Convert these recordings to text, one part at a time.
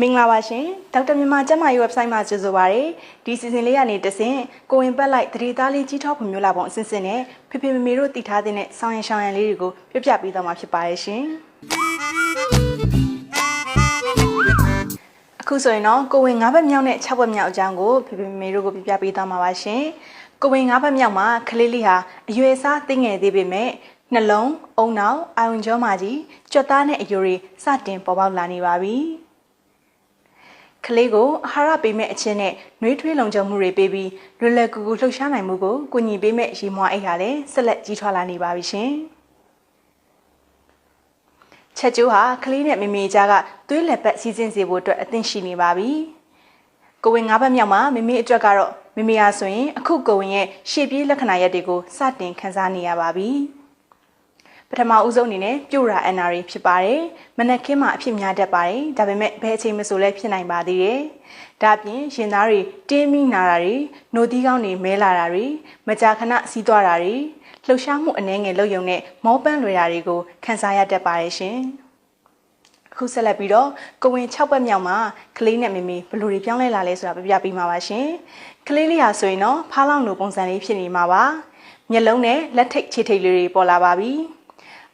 မင်္ဂလာပါရှင်ဒေါက်တာမြန်မာကျန်းမာရေး website မှာကြိုဆိုပါရစေဒီစီစဉ်လေးကနေတဆင့်ကိုဝင်ပတ်လိုက်တတိသားလေးကြီးထောက်ဖွံ့မျိုးလာပုံအစဉ်စဉ်နဲ့ဖေဖေမေမေတို့တည်ထားတဲ့ဆောင်းရံရှောင်းရံလေးတွေကိုပြပြပေးသွားမှာဖြစ်ပါရဲ့ရှင်အခုဆိုရင်တော့ကိုဝင်၅ဘက်မြောက်နဲ့၆ဘက်မြောက်အကြောင်းကိုဖေဖေမေမေတို့ကိုပြပြပေးသွားမှာပါရှင်ကိုဝင်၅ဘက်မြောက်မှာကလေးလေးဟာအရွယ်စားသိငယ်သေးပေမဲ့နှလုံးအုံနောက်အာယုံကြောမှာကြီးကြွက်သားနဲ့အယိုတွေစတင်ပေါ်ပေါက်လာနေပါပြီ။ ကလေးကိုအာဟာရပေးမဲ့အချင်းနဲ့နှွေးထွေးလုံခြုံမှုတွေပေးပြီးလွယ်လွယ်ကူကူလှုပ်ရှားနိုင်မှုကိုကူညီပေးမဲ့ရီမွားအိတ်ဟာလည်းဆက်လက်ကြီးထွားလာနေပါပြီရှင်။ချက်ကျိုးဟာကလေးနဲ့မိမိကြားကသွေးလက်ပတ်စီစဉ်စေဖို့အတွက်အသင့်ရှိနေပါပြီ။ကိုဝင်၅ဘက်မြောက်မှာမိမိအတွက်ကတော့မိမိအားဆိုရင်အခုကိုဝင်ရဲ့ရှေ့ပြေးလက္ခဏာရက်တွေကိုစတင်ခန်းစားနေရပါပြီ။ ပထမဦးဆုံးအနေနဲ့ပြို့ရာ NR ဖြစ်ပါတယ်။မနက်ခင်းမှာအဖြစ်များတတ်ပါတယ်။ဒါပေမဲ့ဘယ်အချိန်မှဆိုလဲဖြစ်နိုင်ပါသေးတယ်။ဒါ့အပြင်ရင်သားတွေတင်းမိနာတာတွေ၊နှုတ်သီးကောင်းတွေမဲလာတာတွေမကြာခဏစီးသွားတာတွေလှုပ်ရှားမှုအနှဲငယ်လုပ်ရုံနဲ့မောပန်းလွယ်တာတွေကိုခံစားရတတ်ပါတယ်ရှင်။အခုဆက်လက်ပြီးတော့ကိုဝင်6ဘက်မြောက်မှာကလေးနဲ့မမေဘယ်လိုတွေပြောင်းလဲလာလဲဆိုတာပြပြပေးမှာပါရှင်။ကလေးလေးဟာဆိုရင်တော့ဖားလောင်လိုပုံစံလေးဖြစ်နေမှာပါ။မျက်လုံးနဲ့လက်ထိတ်ခြေထိတ်လေးတွေပေါ်လာပါပြီ။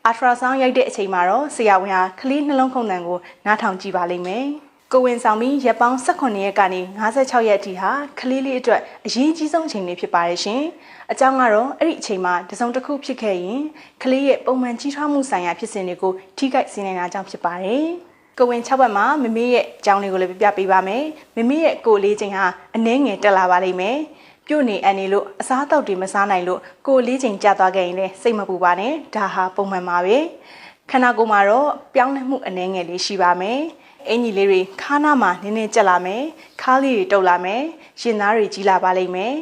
အာထရာဆောင်းရိုက်တဲ့အချိန်မှာတော့ဆရာဝန်ဟာကလေးနှလုံးခုန်တန်ကိုနားထောင်ကြည့်ပါလိမ့်မယ်။ကိုဝင်ဆောင်ပြီးရက်ပေါင်း18ရက်ကနေ56ရက်အထိဟာကလေးလေးအတွက်အရေးကြီးဆုံးအချိန်လေးဖြစ်ပါရဲ့ရှင်။အကြောင်းကတော့အဲ့ဒီအချိန်မှာတစုံတစ်ခုဖြစ်ခဲ့ရင်ကလေးရဲ့ပုံမှန်ကြီးထွားမှုဆိုင်ရာဖြစ်စဉ်တွေကိုထိခိုက်စေနိုင်တာကြောင့်ဖြစ်ပါတယ်။ကိုဝင်6ဘက်မှာမမေရဲ့အကြောင်းလေးကိုလည်းပြပြပေးပါမယ်။မမေရဲ့ကိုလေးချိန်ဟာအနှဲငယ်တက်လာပါလိမ့်မယ်။ ပြုတ်နေအန်နေလို့အစားအသောက်တွေမစားနိုင်လို့ကိုလေးချိန်ကြာသွားခဲ့ရင်လည်းစိတ်မပူပါနဲ့ဒါဟာပုံမှန်ပါပဲခန္ဓာကိုယ်မှာတော့ပြောင်းလဲမှုအနည်းငယ်လေးရှိပါမယ်အင်ကြီးလေးတွေခါးနာမှာနည်းနည်းကျက်လာမယ်ခါးလေးတွေတုပ်လာမယ်ရင်သားတွေကြီးလာပါလိမ့်မယ်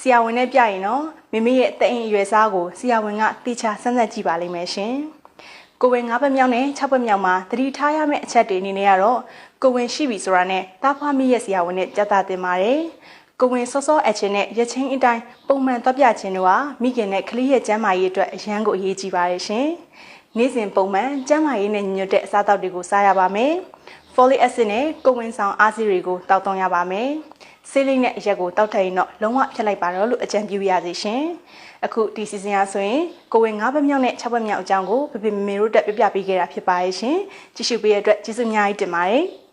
ဆရာဝန်နဲ့ပြရင်တော့မိမိရဲ့တအိမ်အရွယ်စားကိုဆရာဝန်ကတေချာစမ်းသပ်ကြည့်ပါလိမ့်မယ်ရှင်ကိုဝင်၅ဘက်မြောက်နဲ့၆ဘက်မြောက်မှာသတိထားရမယ့်အချက်တွေအနေနဲ့ကတော့ကိုဝင်ရှိပြီဆိုတာနဲ့တားဖွားမိရဲ့ဆရာဝန်နဲ့ကြက်တာတင်ပါတယ် ကိုဝင်စောစောအချင်းနဲ့ရချင်းအတိုင်းပုံမှန်သွားပြခြင်းတို့ဟာမိခင်နဲ့ကလေးရဲ့ကျန်းမာရေးအတွက်အရန်ကိုအရေးကြီးပါတယ်ရှင်။နေ့စဉ်ပုံမှန်ကျန်းမာရေးနဲ့ညွတ်တဲ့အစားအသောက်တွေကိုစားရပါမယ်။ folic acid နဲ့ကိုဝင်ဆောင်အားစီတွေကိုတောက်သုံးရပါမယ်။ဆေးလိမ့်နဲ့အရက်ကိုတောက်ထည့်ရင်တော့လုံးဝဖြတ်လိုက်ပါတော့လို့အကြံပြုရစီရှင်။အခုဒီစီစဉ်ရဆိုရင်ကိုဝင်၅ဘက်မြောက်နဲ့၆ဘက်မြောက်အကြောင်းကိုပြပြမေမေတို့တက်ပြပြပေးခဲ့တာဖြစ်ပါရဲ့ရှင်။ကြည့်ရှုပေးတဲ့အတွက်ကျေးဇူးအများကြီးတင်ပါတယ်။